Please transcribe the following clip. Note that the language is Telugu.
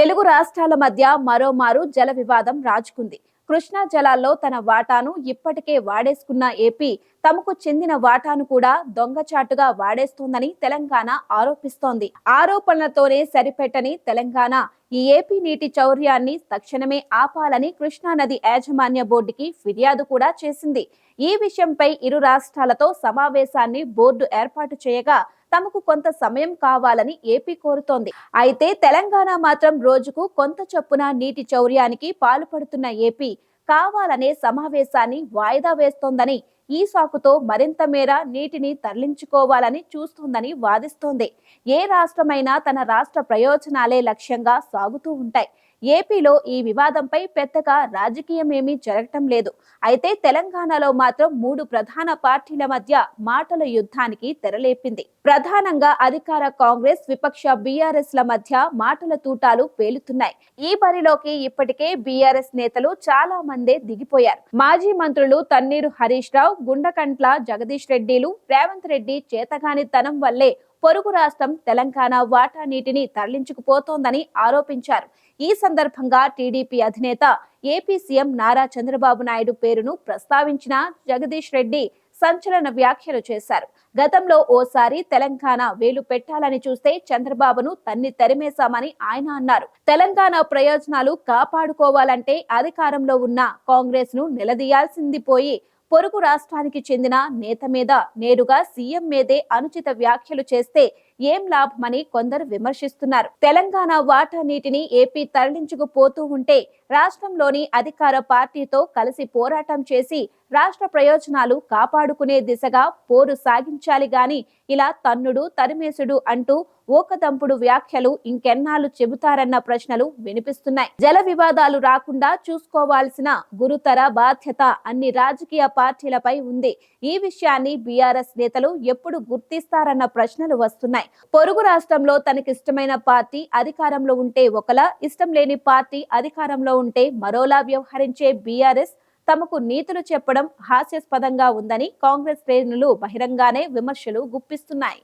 తెలుగు రాష్ట్రాల మధ్య మరోమారు జల వివాదం రాజుకుంది. కృష్ణా జలాల్లో తన వాటాను ఇప్పటికే వాడేసుకున్న ఏపీ తమకు చెందిన వాటాను కూడా దొంగచాటుగా వాడేస్తోందని తెలంగాణ ఆరోపిస్తోంది. ఆరోపణలతోనే సరిపెట్టని తెలంగాణ ఈ ఏపీ నీటి చౌర్యాన్ని తక్షణమే ఆపాలని కృష్ణానది యాజమాన్య బోర్డుకి ఫిర్యాదు కూడా చేసింది. ఈ విషయంపై ఇరు రాష్ట్రాలతో సమావేశాన్ని బోర్డు ఏర్పాటు చేయగా తమకు కొంత సమయం కావాలని ఏపీ కోరుతోంది. అయితే తెలంగాణ మాత్రం రోజుకు కొంత చొప్పున నీటి చౌర్యానికి పాల్పడుతున్న ఏపీ కావాలనే సమావేశాన్ని వాయిదా వేస్తోందని ఈ సాకుతో మరింత మేర నీటిని తరలించుకోవాలని చూస్తోందని వాదిస్తోంది. ఏ రాష్ట్రమైనా తన రాష్ట్ర ప్రయోజనాలే లక్ష్యంగా సాగుతూ ఉంటాయి. ఏపీలో ఈ వివాదంపై పెద్దగా రాజకీయం ఏమీ జరగటం లేదు. అయితే తెలంగాణలో మాత్రం మూడు ప్రధాన పార్టీల మధ్య మాటల యుద్ధానికి తెరలేపింది. ప్రధానంగా అధికార కాంగ్రెస్ విపక్ష బీఆర్ఎస్ ల మధ్య మాటల తూటాలు పేలుతున్నాయి. ఈ బరిలోకి ఇప్పటికే బీఆర్ఎస్ నేతలు చాలా మందే దిగిపోయారు. మాజీ మంత్రులు తన్నీరు హరీష్ రావు గుండకంట్ల జగదీష్ రెడ్డిలు రేవంత్ రెడ్డి చేతగానితనం వల్లే పొరుగు రాష్ట్రం తెలంగాణ వాటా నీటిని తరలించుకుపోతోందని ఆరోపించారు. ఈ సందర్భంగా టీడీపీ అధినేత ఏపీ సీఎం నారా చంద్రబాబు నాయుడు పేరును ప్రస్తావించిన జగదీష్ రెడ్డి సంచలన వ్యాఖ్యలు చేశారు. గతంలో ఓసారి తెలంగాణ వేలు పెట్టాలని చూస్తే చంద్రబాబును తన్ని తరిమేశామని ఆయన అన్నారు. తెలంగాణ ప్రయోజనాలు కాపాడుకోవాలంటే అధికారంలో ఉన్న కాంగ్రెస్ను నిలదీయాల్సింది పోయి పొరుగు రాష్ట్రానికి చెందిన నేత మీద నేరుగా సీఎం మీదే అనుచిత వ్యాఖ్యలు చేస్తే ఏం లాభమని కొందరు విమర్శిస్తున్నారు. తెలంగాణ వాటా నీటిని ఏపీ తరలించుకుపోతూ ఉంటే రాష్ట్రంలోని అధికార పార్టీతో కలిసి పోరాటం చేసి రాష్ట్ర ప్రయోజనాలు కాపాడుకునే దిశగా పోరు సాగించాలి గాని ఇలా తన్నుడు తరిమేసుడు అంటూ ఓకదంపుడు వ్యాఖ్యలు ఇంకెన్నాళ్ళు చెబుతారన్న ప్రశ్నలు వినిపిస్తున్నాయి. జల వివాదాలు రాకుండా చూసుకోవాల్సిన గురుతర బాధ్యత అన్ని రాజకీయ పార్టీలపై ఉంది. ఈ విషయాన్ని బీఆర్ఎస్ నేతలు ఎప్పుడు గుర్తిస్తారన్న ప్రశ్నలు వస్తున్నాయి. పొరుగు రాష్ట్రంలో తనకిష్టమైన పార్టీ అధికారంలో ఉంటే ఒకలా ఇష్టం లేని పార్టీ అధికారంలో ఉంటే మరోలా వ్యవహరించే బీఆర్ఎస్ తమకు నీతులు చెప్పడం హాస్యాస్పదంగా ఉందని కాంగ్రెస్ శ్రేణులు బహిరంగానే విమర్శలు గుప్పిస్తున్నాయి.